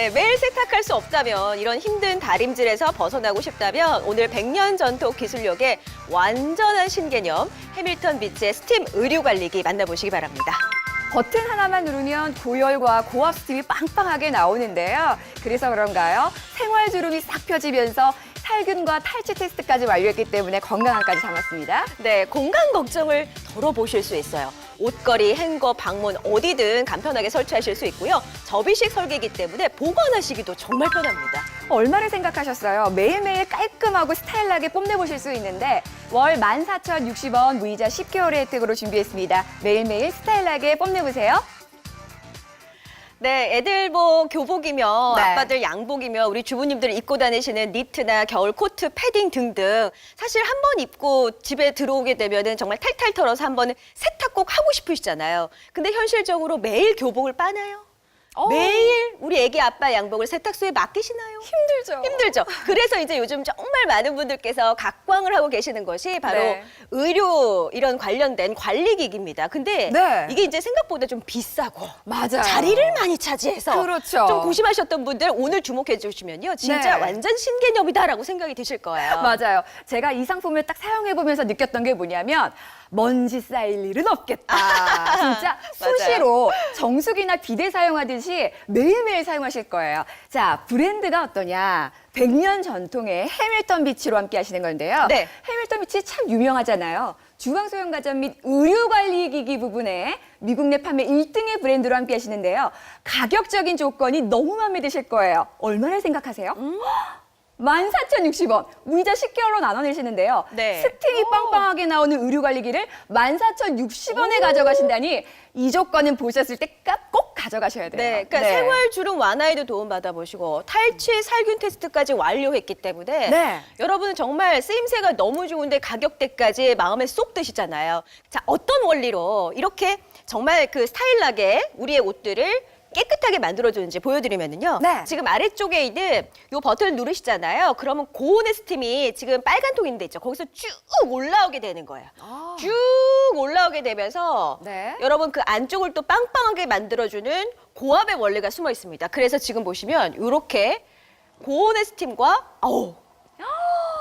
네, 매일 세탁할 수 없다면 이런 힘든 다림질에서 벗어나고 싶다면 오늘 100년 전통 기술력의 완전한 신개념 해밀턴 비치의 스팀 의류 관리기 만나보시기 바랍니다. 버튼 하나만 누르면 고열과 고압 스팀이 빵빵하게 나오는데요. 그래서 그런가요? 생활 주름이 싹 펴지면서 살균과 탈취 테스트까지 완료했기 때문에 건강함까지 담았습니다. 네, 공간 걱정을 덜어보실 수 있어요. 옷걸이, 행거, 방문 어디든 간편하게 설치하실 수 있고요. 접이식 설계이기 때문에 보관하시기도 정말 편합니다. 얼마를 생각하셨어요? 매일매일 깔끔하고 스타일하게 뽐내보실 수 있는데 월 14,060원 무이자 10개월의 혜택으로 준비했습니다. 매일매일 스타일하게 뽐내보세요. 네, 애들 뭐 교복이며 네. 아빠들 양복이며 우리 주부님들 입고 다니시는 니트나 겨울 코트, 패딩 등등 사실 한 번 입고 집에 들어오게 되면은 정말 탈탈 털어서 한 번은 세탁 꼭 하고 싶으시잖아요. 근데 현실적으로 매일 교복을 빠나요? 어. 매일 애기 아빠 양복을 세탁소에 맡기시나요? 힘들죠. 힘들죠. 그래서 이제 요즘 정말 많은 분들께서 각광을 하고 계시는 것이 바로 네. 의료 이런 관련된 관리기기입니다. 근데 네. 이게 이제 생각보다 좀 비싸고 맞아요. 자리를 많이 차지해서 그렇죠. 좀 고심하셨던 분들 오늘 주목해 주시면요. 진짜 네. 완전 신개념이다라고 생각이 드실 거예요. 맞아요. 제가 이 상품을 딱 사용해 보면서 느꼈던 게 뭐냐면 먼지 쌓일 일은 없겠다. 진짜 맞아요. 수시로 정수기나 비데 사용하듯이 매일매일 사용하실 거예요. 자, 브랜드가 어떠냐? 100년 전통의 해밀턴 비치로 함께 하시는 건데요. 네. 해밀턴 비치 참 유명하잖아요. 주방 소형 가전 및 의류 관리 기기 부분에 미국 내 판매 1등의 브랜드로 함께 하시는데요. 가격적인 조건이 너무 마음에 드실 거예요. 얼마나 생각하세요? 음? 14,060원. 무이자 10개월로 나눠내시는데요. 네. 스팀이 오. 빵빵하게 나오는 의류 관리기를 14,060원에 가져가신다니 이 조건은 보셨을 때 꼭 가져가셔야 돼요. 네, 그러니까 생활 주름 완화에도 도움 받아 보시고 탈취 살균 테스트까지 완료했기 때문에 네. 여러분은 정말 쓰임새가 너무 좋은데 가격대까지 마음에 쏙 드시잖아요. 자, 어떤 원리로 이렇게 정말 그 스타일하게 우리의 옷들을 깨끗하게 만들어주는지 보여드리면은요. 네. 지금 아래쪽에 있는 요 버튼을 누르시잖아요. 그러면 고온의 스팀이 지금 빨간 통인 데 있죠. 거기서 쭉 올라오게 되는 거예요. 아. 쭉 올라오게 되면서 네. 여러분 그 안쪽을 또 빵빵하게 만들어주는 고압의 원리가 숨어 있습니다. 그래서 지금 보시면 이렇게 고온의 스팀과 어우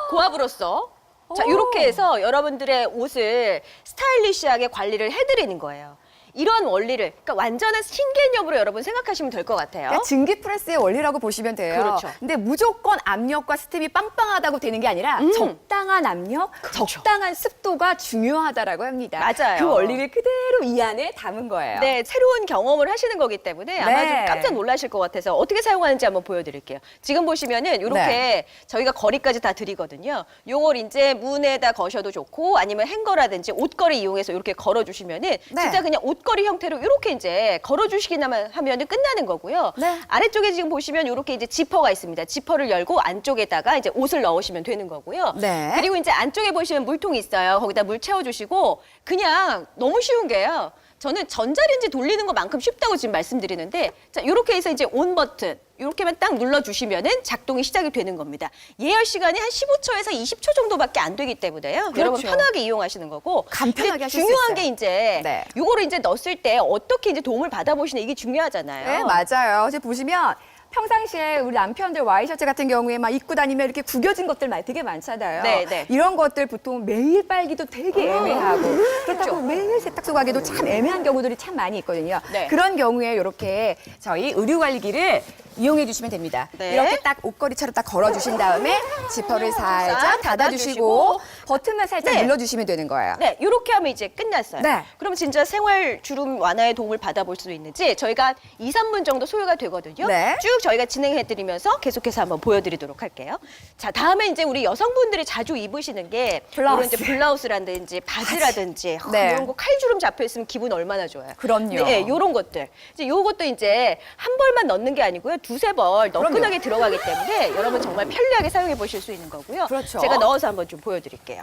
고압으로써 자 오. 이렇게 해서 여러분들의 옷을 스타일리시하게 관리를 해드리는 거예요. 이런 원리를 그러니까 완전한 신개념으로 여러분 생각하시면 될 것 같아요. 그러니까 증기 프레스의 원리라고 보시면 돼요. 그렇죠. 근데 무조건 압력과 스팀이 빵빵하다고 되는 게 아니라 음. 적당한 압력, 그렇죠. 적당한 습도가 중요하다라고 합니다. 맞아요. 그 원리를 그대로 이 안에 담은 거예요. 네, 새로운 경험을 하시는 거기 때문에 아마 네. 좀 깜짝 놀라실 것 같아서 어떻게 사용하는지 한번 보여드릴게요. 지금 보시면은 이렇게 네. 저희가 거리까지 다 드리거든요. 요걸 이제 문에다 거셔도 좋고 아니면 행거라든지 옷걸이 이용해서 이렇게 걸어주시면은 네. 진짜 그냥 옷 걸이 형태로 이렇게 이제 걸어주시기만 하면은 끝나는 거고요. 네. 아래쪽에 지금 보시면 이렇게 이제 지퍼가 있습니다. 지퍼를 열고 안쪽에다가 이제 옷을 넣으시면 되는 거고요. 네. 그리고 이제 안쪽에 보시면 물통이 있어요. 거기다 물 채워주시고 그냥 너무 쉬운 게요. 저는 전자레인지 돌리는 것만큼 쉽다고 지금 말씀드리는데 자 이렇게 해서 이제 온 버튼 이렇게만 딱 눌러주시면은 작동이 시작이 되는 겁니다. 예열 시간이 한 15초에서 20초 정도밖에 안 되기 때문에요. 여러분 그렇죠. 편하게 이용하시는 거고 간편하게 하실 수 중요한. 게 이제 네. 요거를 이제 넣었을 때 어떻게 이제 도움을 받아보시는 이게 중요하잖아요. 네, 맞아요. 이제 보시면 평상시에 우리 남편들 와이셔츠 같은 경우에 막 입고 다니면 이렇게 구겨진 것들 많이 되게 많잖아요. 네, 네. 이런 것들 보통 매일 빨기도 되게 애매하고 그렇다고 매일 세탁소 가기도 참 애매한 경우들이 참 많이 있거든요. 네. 그런 경우에 이렇게 저희 의류관리기를 이용해 주시면 됩니다. 네. 이렇게 딱 옷걸이처럼 딱 걸어 주신 다음에 지퍼를 살짝 싹 닫아 주시고 닫아주시고 버튼만 살짝 네. 눌러 주시면 되는 거예요. 네, 이렇게 하면 이제 끝났어요. 네. 그럼 진짜 생활 주름 완화에 도움을 받아볼 수 있는지 저희가 2, 3분 정도 소요가 되거든요. 네. 쭉 저희가 진행해드리면서 계속해서 한번 보여드리도록 할게요. 자, 다음에 이제 우리 여성분들이 자주 입으시는 게 블라우스. 이제 블라우스라든지 바지라든지 하, 네. 이런 거 칼주름 잡혀 있으면 기분 얼마나 좋아요. 그럼요. 네, 이런 것들. 이제 요것도 이제 한 벌만 넣는 게 아니고요. 두세 벌 너끈하게 들어가기 때문에 여러분 정말 편리하게 사용해 보실 수 있는 거고요. 그렇죠. 제가 넣어서 한번 좀 보여드릴게요.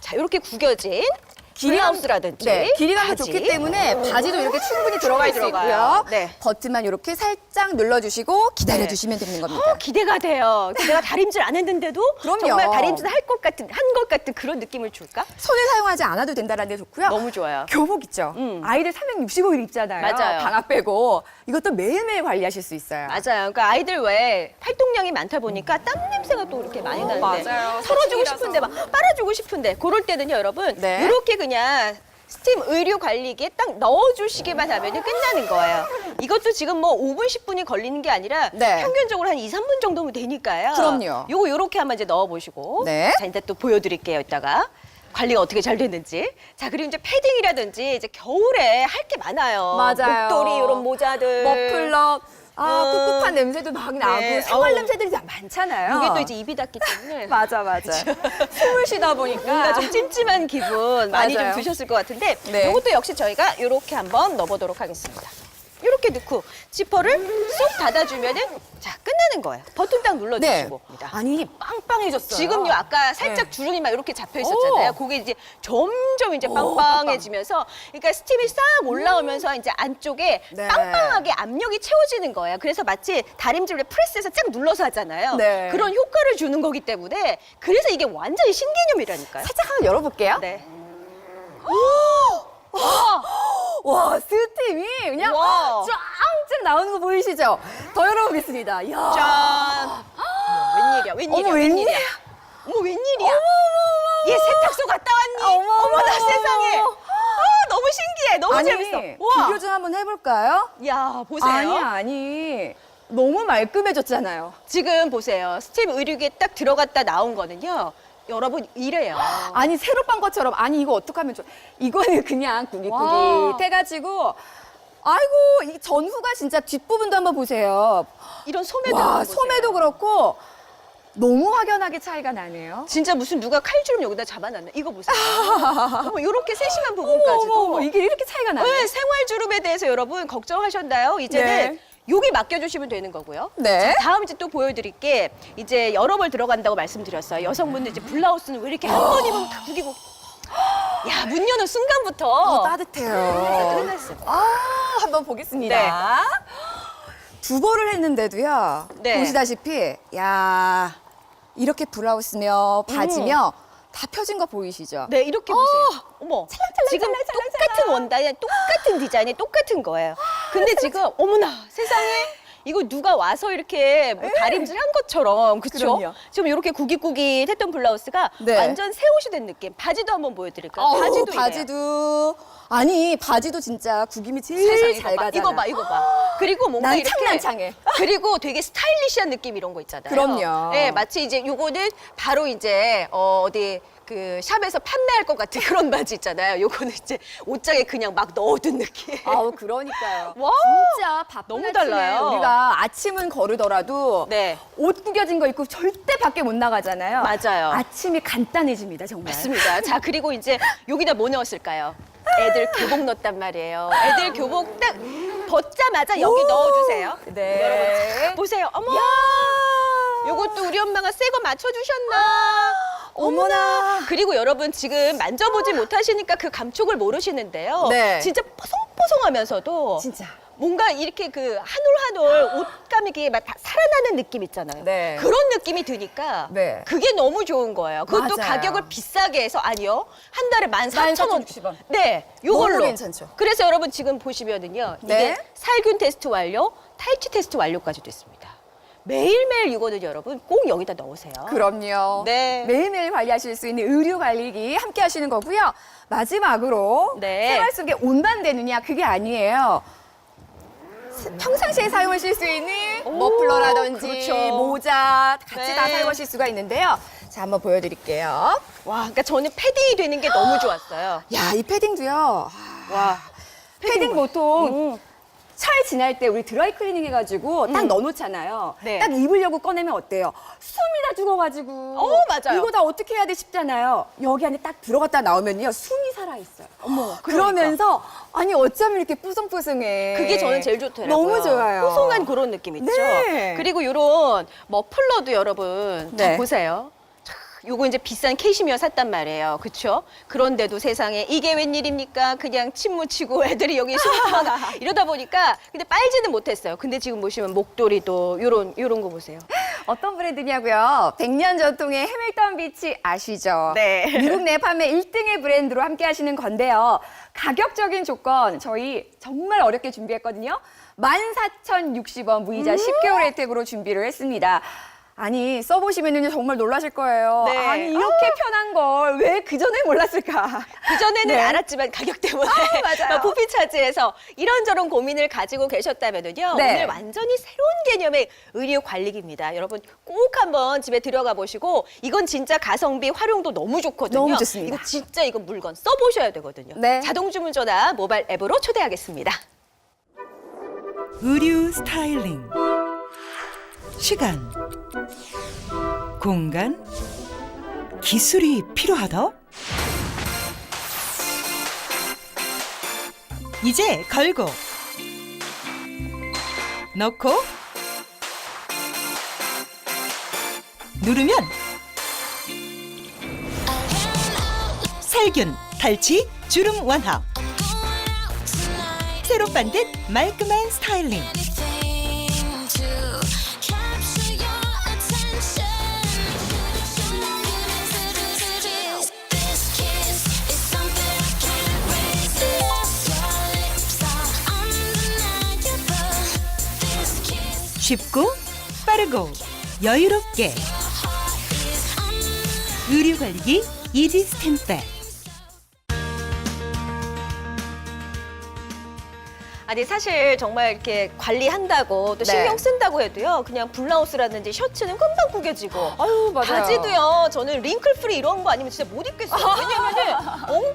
자, 이렇게 구겨진 블라우스라든지 네, 길이감도 바지. 좋기 때문에 바지도 이렇게 충분히 들어갈 수 들어가요. 있고요. 네. 버튼만 이렇게 살짝 눌러주시고 기다려주시면 되는 겁니다. 어, 기대가 돼요. 내가 다림질 안 했는데도 그럼요. 정말 다림질 할 것 같은 한 것 같은 그런 느낌을 줄까? 손을 사용하지 않아도 된다는 게 좋고요. 너무 좋아요. 교복 있죠. 음. 아이들 365일 입잖아요. 맞아요. 방학 빼고 이것도 매일매일 관리하실 수 있어요. 맞아요. 그러니까 아이들 왜 활동량이 많다 보니까 땀 냄새가 또 이렇게 많이 나는데 맞아요. 털어주고 사춘기라서. 싶은데 막 빨아주고 싶은데 그럴 때는요, 여러분 네. 이렇게 그냥 스팀 의류 관리기에 딱 넣어주시기만 하면 끝나는 거예요. 이것도 지금 뭐 5분, 10분이 걸리는 게 아니라 네. 평균적으로 한 2, 3분 정도면 되니까요. 그럼요. 요거 요렇게 한번 이제 넣어보시고 네. 자, 이제 또 보여드릴게요, 이따가. 관리가 어떻게 잘 됐는지. 자, 그리고 이제 패딩이라든지 이제 겨울에 할 게 많아요. 맞아요. 목도리, 이런 모자들. 머플러, 아, 음. 꿉꿉한 냄새도 막 나고 네. 생활 어우. 냄새들이 많잖아요. 이게 또 이제 입이 닿기 때문에 맞아, 맞아. 숨을 쉬다 보니까 뭔가 좀 찜찜한 기분 많이 좀 맞아요. 드셨을 것 같은데 네. 이것도 역시 저희가 이렇게 한번 넣어보도록 하겠습니다. 이렇게 넣고 지퍼를 쏙 닫아주면은 자 끝나는 거예요. 버튼 딱 네. 눌러주시고. 아니, 빵빵해졌어요. 지금요 아까 살짝 네. 주름이 막 이렇게 잡혀 있었잖아요. 오. 그게 이제 점점 이제 오, 빵빵해지면서 그러니까 스팀이 싹 올라오면서 이제 안쪽에 네. 빵빵하게 압력이 채워지는 거예요. 그래서 마치 다림질을 프레스에서 쫙 눌러서 하잖아요. 네. 그런 효과를 주는 거기 때문에 그래서 이게 완전히 신개념이라니까요. 살짝 한번 열어볼게요. 네. 와, 스팀이 그냥 와. 쫙쫙 나오는 거 보이시죠? 더 열어보겠습니다. 이야. 짠. 웬일이야? 웬일이야? 어머, 웬일이야? 어머 웬일이야? 얘 세탁소 갔다 왔니? 어머, 어머, 나 어머. 세상에. 아, 너무 신기해. 너무 아니, 재밌어. 와. 비교 좀 한번 해볼까요? 야, 보세요. 아니, 아니. 너무 말끔해졌잖아요. 지금 보세요. 스팀 의류기에 딱 들어갔다 나온 거는요. 여러분 이래요. 아니 새로 빤 것처럼 아니 이거 어떡하면 좋아 이거는 그냥 와. 구깃구깃 해가지고 아이고 이 전후가 진짜 뒷부분도 한번 보세요 이런 소매도 와 한번 보세요. 소매도 그렇고 너무 확연하게 차이가 나네요 진짜 무슨 누가 칼주름 여기다 잡아놨네. 이거 보세요. 어머, 이렇게 세심한 어머, 부분까지도. 어머, 어머, 이게 이렇게 차이가 나네 네, 생활 주름에 대해서 여러분 걱정하셨나요? 이제는 네. 여기 맡겨주시면 되는 거고요. 네. 자, 다음 이제 또 보여드릴 게 이제 여러 벌 들어간다고 말씀드렸어요. 여성분들 이제 블라우스는 왜 이렇게 한 번 입으면 다 구기고. 야, 문 여는 순간부터. 어, 따뜻해요 끝났어요. 아 한번 보겠습니다 네. 두 벌을 했는데도요 네. 보시다시피 야 이렇게 블라우스며 바지며 음. 다 펴진 거 보이시죠 네, 이렇게 보세요. 어머, 찰랑찰랑 지금 찰랑찰랑 똑같은 원단에 똑같은 디자인이 똑같은 거예요. 근데 지금 어머나 세상에 이거 누가 와서 이렇게 뭐 다림질 한 것처럼 그렇죠? 그럼요. 지금 이렇게 구깃구깃 했던 블라우스가 네. 완전 새 옷이 된 느낌. 바지도 한번 보여드릴까요? 어우, 바지도 이래요. 바지도 아니 바지도 진짜 구김이 제일 세상 잘 이거 봐, 가잖아. 이거 봐, 이거 봐. 그리고 뭔가 난 이렇게 창난창해. 그리고 되게 스타일리시한 느낌 이런 거 있잖아요. 그럼요. 네, 마치 이제 요거는 바로 이제 어, 어디 그 샵에서 판매할 것 같은 그런 바지 있잖아요. 요거는 이제 옷장에 그냥 막 넣어둔 느낌. 아우 그러니까요. 와, 진짜 바쁜 너무 아침에 달라요. 우리가 아침은 거르더라도 네. 옷 구겨진 거 입고 절대 밖에 못 나가잖아요. 맞아요. 아침이 간단해집니다 정말. 맞습니다. 자, 그리고 이제 여기다 뭐 넣었을까요? 애들 교복 넣었단 말이에요. 애들 교복 딱 벗자마자 여기 오. 넣어주세요. 네. 보세요. 어머, 야. 요것도 우리 엄마가 새 거 맞춰주셨나? 어머나. 그리고 여러분 지금 만져보지 못하시니까 그 감촉을 모르시는데요. 네. 진짜 뽀송뽀송하면서도 진짜. 뭔가 이렇게 그 한 올 한 올 옷감이 이게 막 다 살아나는 느낌 있잖아요. 네. 그런 느낌이 드니까 네. 그게 너무 좋은 거예요. 그것도 맞아요. 가격을 비싸게 해서 아니요. 한 달에 14,000원. 14,060 원. 네. 요걸로. 너무 괜찮죠. 그래서 여러분 지금 보시면은요. 네. 이게 살균 테스트 완료, 탈취 테스트 완료까지 됐습니다. 매일매일 이거는 여러분 꼭 여기다 넣으세요. 그럼요. 네. 매일매일 관리하실 수 있는 의류 관리기 함께 하시는 거고요. 마지막으로 네. 생활 속에 온반되느냐 그게 아니에요. 스- 평상시에 사용하실 수 있는 오, 머플러라든지 그렇죠. 모자 같이 네. 다 사용하실 수가 있는데요. 자, 한번 보여드릴게요. 와, 그러니까 저는 패딩이 되는 게 너무 좋았어요. 야, 이 패딩도요. 아, 와. 패딩 보통 음. 철 지날 때 우리 드라이 클리닝 해가지고 딱 음. 넣어놓잖아요. 네. 딱 입으려고 꺼내면 어때요? 숨이 다 죽어가지고. 어, 맞아요. 이거 다 어떻게 해야 돼 싶잖아요. 여기 안에 딱 들어갔다 나오면요. 숨이 살아있어요. 어머, 그러면서 아니 어쩜 이렇게 뽀송뽀송해. 그게 저는 제일 좋더라고요. 너무 좋아요. 뽀송한 그런 느낌 있죠. 네. 그리고 이런 머플러도 여러분 자, 네. 보세요. 자, 요거 이제 비싼 캐시미어 샀단 말이에요. 그쵸? 그런데도 세상에 이게 웬일입니까? 그냥 침 묻히고 애들이 여기 숨거나 이러다 보니까 근데 빨지는 못했어요. 근데 지금 보시면 목도리도 요런 요런 거 보세요. 어떤 브랜드냐고요? 100년 전통의 해밀턴 비치 아시죠? 네. 미국 내 판매 1등의 브랜드로 함께 하시는 건데요. 가격적인 조건 저희 정말 어렵게 준비했거든요. 14,060원 무이자 음. 10개월 혜택으로 준비를 했습니다. 아니 써보시면 정말 놀라실 거예요. 네. 아니 이렇게 편한 걸 왜 그 전에 몰랐을까? 그전에는 네. 알았지만 가격 때문에 맞아요. 부피 차지해서 이런저런 고민을 가지고 계셨다면요. 네. 오늘 완전히 새로운 개념의 의류 관리기입니다. 여러분 꼭 한번 집에 들어가 보시고 이건 진짜 가성비 활용도 너무 좋거든요. 너무 좋습니다. 이거 진짜 이거 물건 써보셔야 되거든요. 네. 자동 주문 전화 모바일 앱으로 초대하겠습니다. 의류 스타일링 시간. 공간. 기술이 필요하다? 이제 걸고. 넣고. 누르면. 살균 탈취 주름 완화. 새로 만든 말끔한 스타일링 쉽고 빠르고 여유롭게 의류 관리기 이지 스탠백 아니 사실 정말 이렇게 관리한다고 또 네. 신경 쓴다고 해도요. 그냥 블라우스라든지 셔츠는 금방 구겨지고 아유 맞아요. 바지도요. 저는 링클 프리 이런 거 아니면 진짜 못 입겠어요. 왜냐면은 엉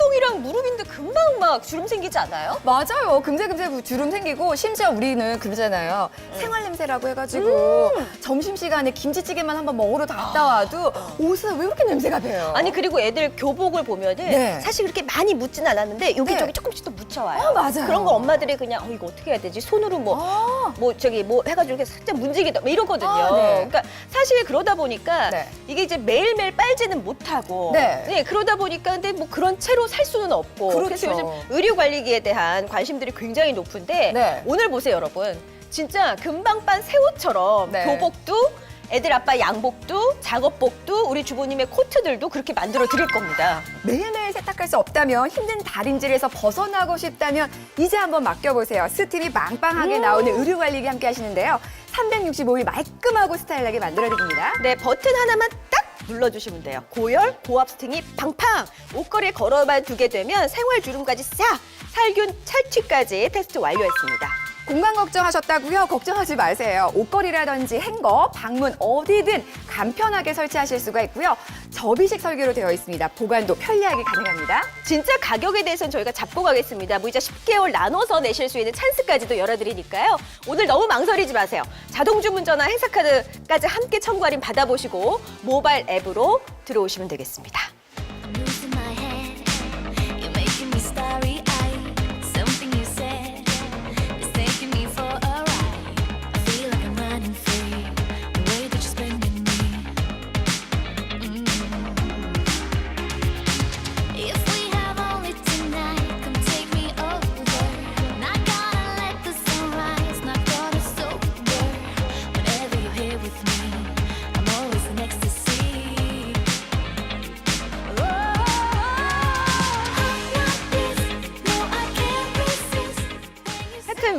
막 주름 생기지 않아요? 맞아요. 금세금세 주름 생기고 심지어 우리는 그러잖아요. 생활 냄새라고 해가지고 점심 시간에 김치찌개만 한번 먹으러 갔다 와도 옷은 왜 이렇게 냄새가 배요? 아니 그리고 애들 교복을 보면은 네. 사실 그렇게 많이 묻진 않았는데 여기저기 네. 조금씩 또 묻혀와요. 어, 맞아요. 그런 거 엄마들이 그냥 어 이거 어떻게 해야 되지? 손으로 뭐 아, 뭐 저기 뭐 해가지고 이렇게 살짝 문지기다 뭐 이러거든요. 아, 네. 그러니까 사실 그러다 보니까 네. 이게 이제 매일매일 빨지는 못하고 네. 그러다 보니까 근데 뭐 그런 채로 살 수는 없고 그렇죠. 래서 요즘 의류 관리기에 대한 관심들이 굉장히 높은데 네. 오늘 보세요 여러분 진짜 금방 빤 새 옷처럼 네. 교복도 애들 아빠 양복도 작업복도 우리 주부님의 코트들도 그렇게 만들어 드릴 겁니다. 매일매일 세탁할 수 없다면 힘든 다림질에서 벗어나고 싶다면 이제 한번 맡겨보세요. 스팀이 빵빵하게 나오는 의류 관리기 함께 하시는데요. 365일 말끔하고 스타일하게 만들어드립니다. 네, 버튼 하나만 딱 눌러주시면 돼요. 고열, 고압 스팅이 팡팡! 옷걸이에 걸어만 두게 되면 생활 주름까지 싹! 살균, 탈취까지 테스트 완료했습니다. 공간 걱정하셨다고요? 걱정하지 마세요. 옷걸이라든지 행거, 방문 어디든 간편하게 설치하실 수가 있고요. 접이식 설계로 되어 있습니다. 보관도 편리하게 가능합니다. 진짜 가격에 대해서는 저희가 잡고 가겠습니다. 무이자 10개월 나눠서 내실 수 있는 찬스까지도 열어드리니까요. 오늘 너무 망설이지 마세요. 자동 주문 전화 행사카드까지 함께 청구 할인 받아보시고 모바일 앱으로 들어오시면 되겠습니다.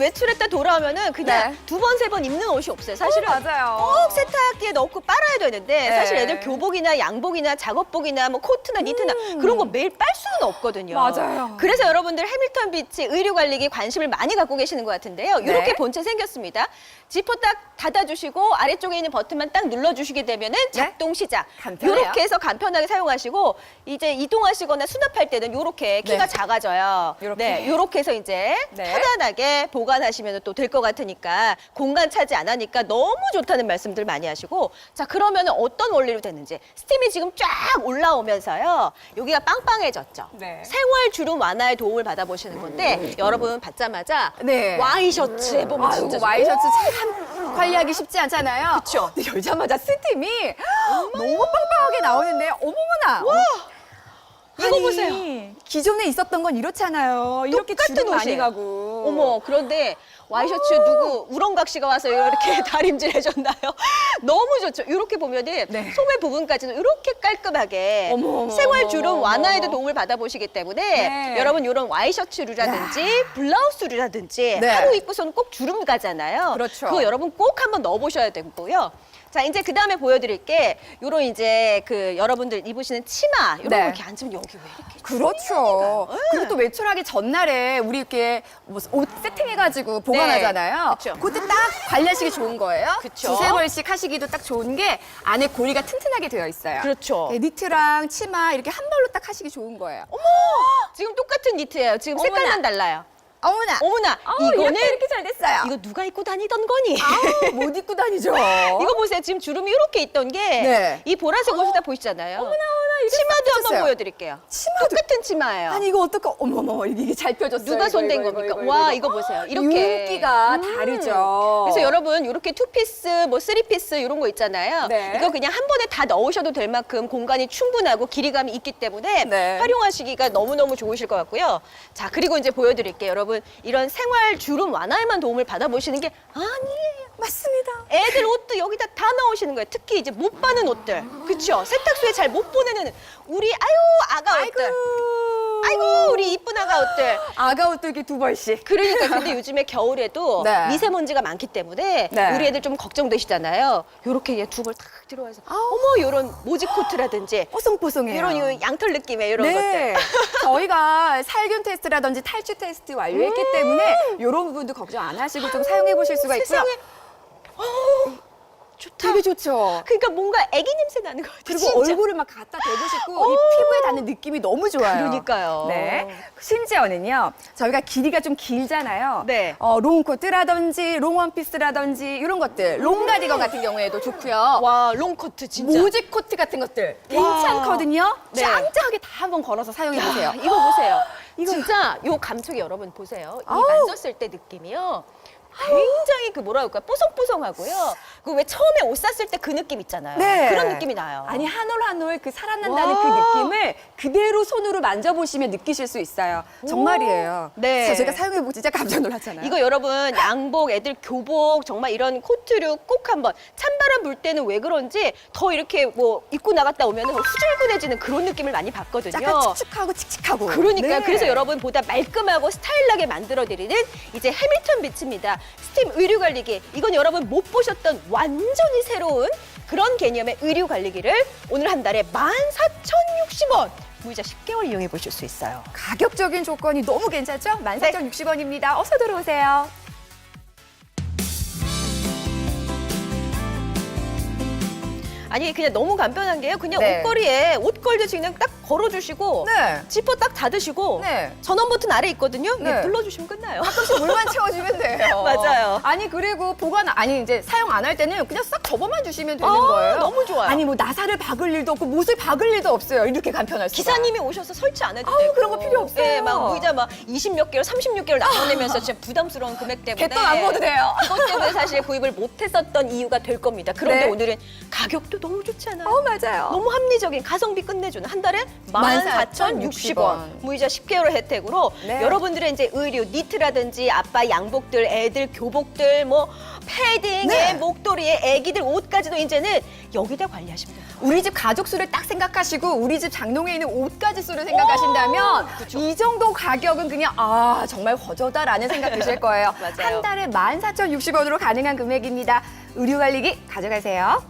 외출했다 돌아오면은 그냥 네. 두 번, 세 번 입는 옷이 없어요. 사실은 어, 맞아요. 꼭 세탁기에 넣고 빨아야 되는데 네. 사실 애들 교복이나 양복이나 작업복이나 뭐 코트나 니트나 그런 거 매일 빨 수는 없거든요. 음. 맞아요. 그래서 여러분들 해밀턴 비치 의류 관리기 관심을 많이 갖고 계시는 것 같은데요. 이렇게 네. 본체 생겼습니다. 지퍼 딱 닫아주시고 아래쪽에 있는 버튼만 딱 눌러주시게 되면은 작동 시작. 네. 간편해요. 이렇게 해서 간편하게 사용하시고 이제 이동하시거나 수납할 때는 이렇게 키가 네. 작아져요. 요렇게. 네, 이렇게 해서 이제 네. 편안하게 보관 하시면 또 될 것 같으니까 공간 차지 안 하니까 너무 좋다는 말씀들 많이 하시고 자 그러면 어떤 원리로 됐는지 스팀이 지금 쫙 올라오면서요 여기가 빵빵해졌죠 네. 생활 주름 완화에 도움을 받아보시는 건데 여러분 받자마자 네. 와이셔츠에 보면 아이고, 진짜 좋- 와이셔츠 참 관리하기 쉽지 않잖아요. 그쵸. 근데 열자마자 스팀이 너무 빵빵하게 나오는데 어머머나. 이거 아니, 보세요. 기존에 있었던 건 이렇잖아요. 이렇게 똑같은 주름 많이 옷이에요. 가고. 어머 그런데 와이셔츠 누구 우렁각 씨가 와서 이렇게 다림질 해줬나요? 너무 좋죠. 이렇게 보면은 네. 소매 부분까지도 이렇게 깔끔하게 어머, 어머, 생활 어머, 주름 어머, 완화에도 어머. 도움을 받아보시기 때문에 네. 여러분 이런 와이셔츠류라든지 블라우스류라든지 네. 하루 입고서는 꼭 주름 가잖아요. 그렇죠. 그거 여러분 꼭 한번 넣어보셔야 되고요. 자 이제 그 다음에 보여드릴 게 요런 이제 그 여러분들 입으시는 치마 요런 네. 거 이렇게 앉으면 여기 왜 이렇게 그렇죠. 네. 그리고 또 외출하기 전날에 우리 이렇게 뭐옷 세팅해가지고 보관하잖아요. 그쵸. 그때 딱 관리하시기 좋은 거예요. 그쵸. 두세 벌씩 하시기도 딱 좋은 게 안에 고리가 튼튼하게 되어 있어요. 그렇죠. 네, 니트랑 치마 이렇게 한 벌로 딱 하시기 좋은 거예요. 지금 똑같은 니트예요. 지금. 색깔만 달라요. 어머나. 어머나 이거는 이렇게, 이렇게 잘 됐어요. 이거 누가 입고 다니던 거니? 아우, 못 입고 다니죠. 이거 보세요. 지금 주름이 이렇게 있던 게 이 네. 보라색 옷이 다 보이시잖아요. 어머나, 치마도 싹 한번. 보여드릴게요. 치마도 똑같은 치마예요. 아니 이거 어떡해 어머머 이게 잘 펴졌어요. 누가 손댄 겁니까? 와 이거. 보세요. 이렇게 윤기가 음. 다르죠. 그래서 여러분 이렇게 투피스, 뭐 쓰리피스 이런 거 있잖아요. 네. 이거 그냥 한 번에 다 넣으셔도 될 만큼 공간이 충분하고 길이감이 있기 때문에 네. 활용하시기가 너무너무 좋으실 것 같고요. 자 그리고 이제 보여드릴게요. 여러분 이런 생활 주름 완화에만 도움을 받아보시는 게 아니에요. 맞습니다. 애들 옷도 여기다 다 넣으시는 거예요. 특히 이제 못 바는 옷들. 그쵸? 세탁소에 잘 못 보내는 우리 아유 아가 옷들. 아이고 우리 이쁜 아가 옷들. 아가 옷도 이렇게 두 벌씩. 그러니까 근데 요즘에 겨울에도 네. 미세먼지가 많기 때문에 네. 우리 애들 좀 걱정되시잖아요. 요렇게 두 벌 탁 들어와서. 어머 요런 모지 코트라든지 뽀송뽀송해요. 이런 요 양털 느낌의 이런 네. 것들. 저희가 살균 테스트라든지 탈취 테스트 완료했기 음. 때문에 이런 부분도 걱정 안 하시고 좀 사용해 보실 수가 있고요. 세상에. 어, 좋다. 되게 좋죠. 그러니까 뭔가 애기 냄새 나는 것 같아요. 그리고 진짜. 얼굴을 막 갖다 대고 싶고 이 피부에 닿는 느낌이 너무 좋아요. 그러니까요. 네. 심지어는요, 저희가 길이가 좀 길잖아요. 네. 어, 롱코트라든지 롱원피스라든지 이런 것들, 롱가디건 같은 경우에도 좋고요. 와 롱코트 진짜. 모지 코트 같은 것들 괜찮거든요. 네. 짱짱하게 다 한번 걸어서 사용해 보세요. 야, 이거 보세요. 진짜 요 감촉이 여러분 보세요. 이 아우. 만졌을 때 느낌이요. 굉장히 그 뭐라 그럴까 뽀송뽀송하고요. 그 왜 처음에 옷 샀을 때 그 느낌 있잖아요. 그런 느낌이 나요. 네. 아니 한 올 한 올 그 살아난다는 와. 그 느낌을 그대로 손으로 만져보시면 느끼실 수 있어요. 정말이에요. 네. 그래서 제가 사용해보고 진짜 깜짝 놀랐잖아요. 이거 여러분 양복, 애들 교복 정말 이런 코트류 꼭 한번 찬바람 불 때는 왜 그런지 더 이렇게 뭐 입고 나갔다 오면 후줄근해지는 그런 느낌을 많이 받거든요. 약간 칙칙하고 칙칙하고. 그러니까요. 네. 그래서 여러분 보다 말끔하고 스타일나게 만들어드리는 이제 해밀턴 비츠입니다. 스팀 의류 관리기. 이건 여러분 못 보셨던 완전히 새로운 그런 개념의 의류 관리기를 오늘 한 달에 14,060원. 무이자 10개월 이용해 보실 수 있어요. 가격적인 조건이 너무 괜찮죠? 14,060원입니다. 어서 들어오세요. 아니 그냥 너무 간편한 게요. 그냥 네. 옷걸이에 옷걸이도 그냥 딱 걸어주시고 네. 지퍼 딱 닫으시고 네. 전원 버튼 아래 있거든요. 네. 네. 눌러주시면 끝나요. 가끔씩 물만 채워주면 돼요. 맞아요. 아니 그리고 보관 아니 이제 사용 안 할 때는 그냥 싹 접어만 주시면 되는 아, 거예요. 너무 좋아요. 아니 뭐 나사를 박을 일도 없고 못을 박을 일도 없어요. 이렇게 간편할 수가. 기사님이 오셔서 설치 안 해도 아우, 되고 그런 거 필요 없어요. 예, 막 무이자 막 20 몇 개월, 30 몇 개월 나눠내면서 진짜 부담스러운 금액 때문에 개돈 안 먹어도 돼요. 그것 때문에 사실 구입을 못 했었던 이유가 될 겁니다. 그런데 네. 오늘은 가격도 너무 좋지 않아요? 어 맞아요. 너무 합리적인 가성비 끝내주는 한 달에 14,060 14,060원 원. 무이자 10개월 혜택으로 네. 여러분들의 이제 의류 니트라든지 아빠 양복들 애들 교복들 뭐 패딩에 네. 목도리에 애기들 옷까지도 이제는 여기다 관리하시면 돼요. 우리 집 가족 수를 딱 생각하시고 우리 집 장롱에 있는 옷가지 수를 생각하신다면 이 정도 가격은 그냥 아 정말 허저다라는 생각 드실 거예요. 맞아요. 한 달에 14,060원으로 가능한 금액입니다. 의류 관리기 가져가세요.